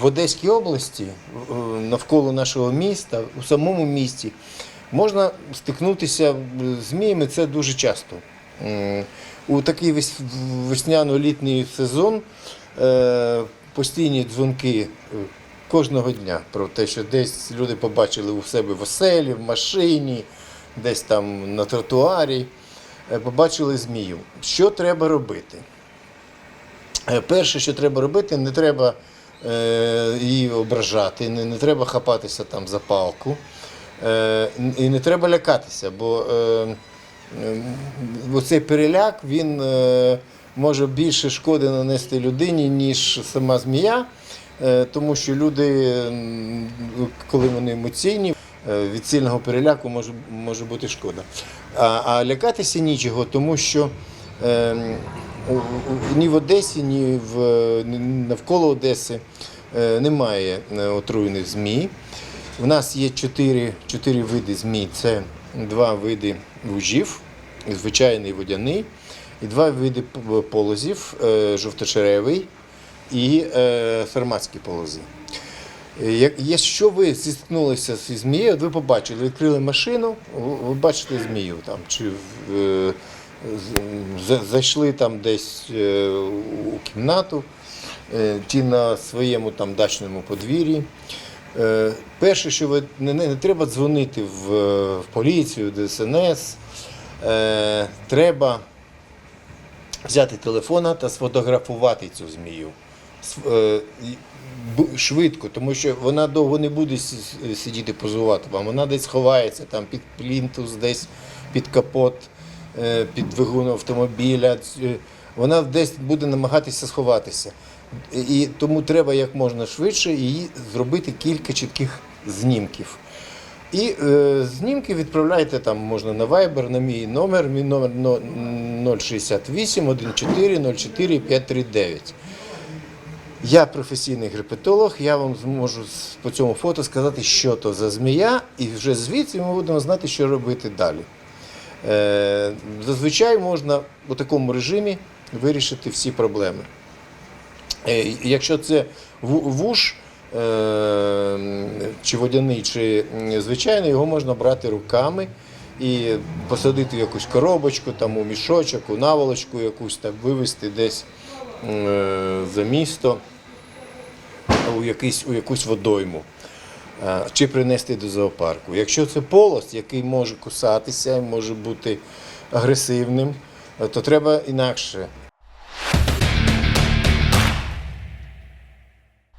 в Одеській області, е, навколо нашого міста, у самому місті, можна стикнутися з зміями це дуже часто. У такий весняно-літній сезон е, постійні дзвонки е, кожного дня про те, що десь люди побачили у себе в оселі, в машині, десь там на тротуарі, е, побачили змію. Що треба робити? Е, Перше, що треба робити, не треба е, її ображати, не, не треба хапатися там за палку. Е, і не треба лякатися, бо е, е, оцей переляк він е, може більше шкоди нанести людині, ніж сама змія, е, тому що люди, коли вони емоційні, е, від сильного переляку може, може бути шкода. А, а лякатися нічого, тому що е, ні в Одесі, ні в, навколо Одеси е, немає е, отруєних змій. У нас є чотири, види змій. Це два види вужів, звичайний водяний, і два види полозів, е, жовточеревий і е, сарматські полози. Е, Якщо ви зіткнулися зі змією, от ви побачили, відкрили машину, ви- бачите змію там, чи е, зайшли там десь е, у кімнату, е, ті на своєму там дачному подвір'ї. Е, Перше, що ви не, не, не треба дзвонити в, в поліцію, ДСНС. Е, треба взяти телефона та сфотографувати цю змію. Швидко, тому що вона довго не буде сидіти позувати вам. Вона десь ховається там під плінтус, десь під капот, під двигун автомобіля. Вона десь буде намагатися сховатися. І тому треба як можна швидше її зробити кілька чітких знімків. І е, знімки відправляйте там можна на Viber, на мій номер, мій номер но- 068 14 04 539. Я професійний герпетолог, я вам зможу по цьому фото сказати, що то за змія, і вже звідси ми будемо знати, що робити далі. Е, зазвичай можна у такому режимі вирішити всі проблеми. Е, Якщо це вуш е, чи водяний, чи звичайний, його можна брати руками і посадити в якусь коробочку, там, у мішочок, у наволочку якусь так вивезти десь за місто у, якийсь, у якусь водойму. Е, Чи принести до зоопарку. Якщо це полос, який може кусатися, може бути агресивним, е, то треба інакше